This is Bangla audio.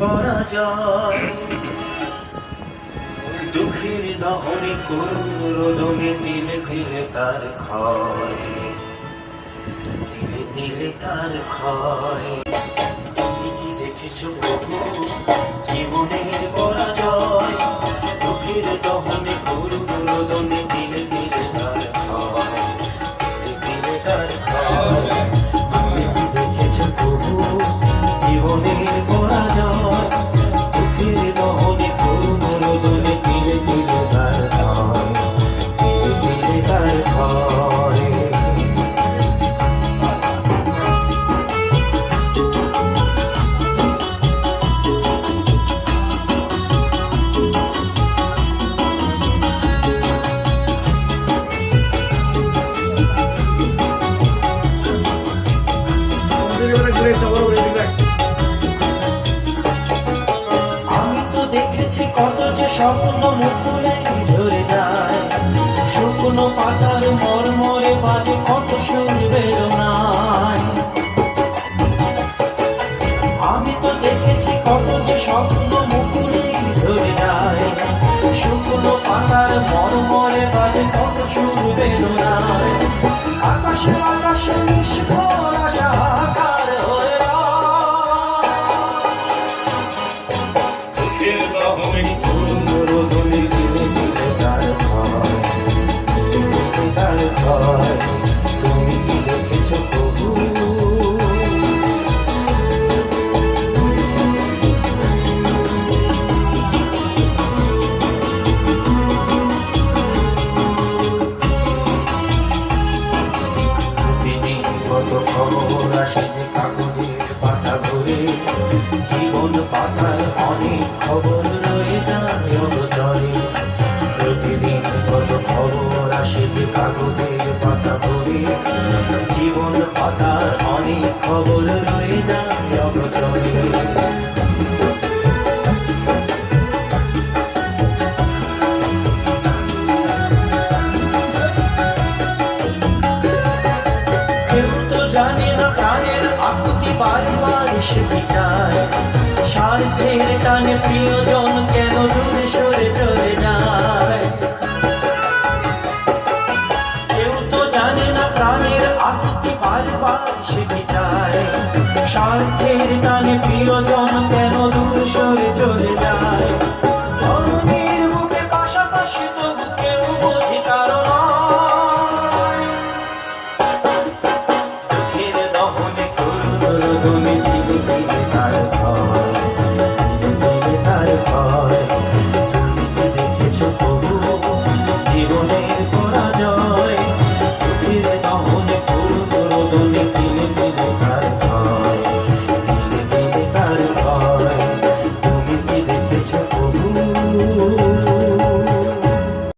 পরাজয়। দুঃখের দহনে করুণ রোদনে দিলে দিলে তার ক্ষয়। দিলে দিলে তার ক্ষয়। কত যে স্বপ্ন মুকুলে ঝরে যায়। শুকনো পাতার মরমরে বাজে কত সুর বেরোনায় আমি তো দেখেছি কত যে স্বপ্ন কত খবর আসে যে কাগজের পাতা ভরে জীবন পাতার পাতার অনেক খবর রয়ে যায় অগচরে। এসে যায় স্বার্থের টানে প্রিয়জন কাছের টানে প্রিয়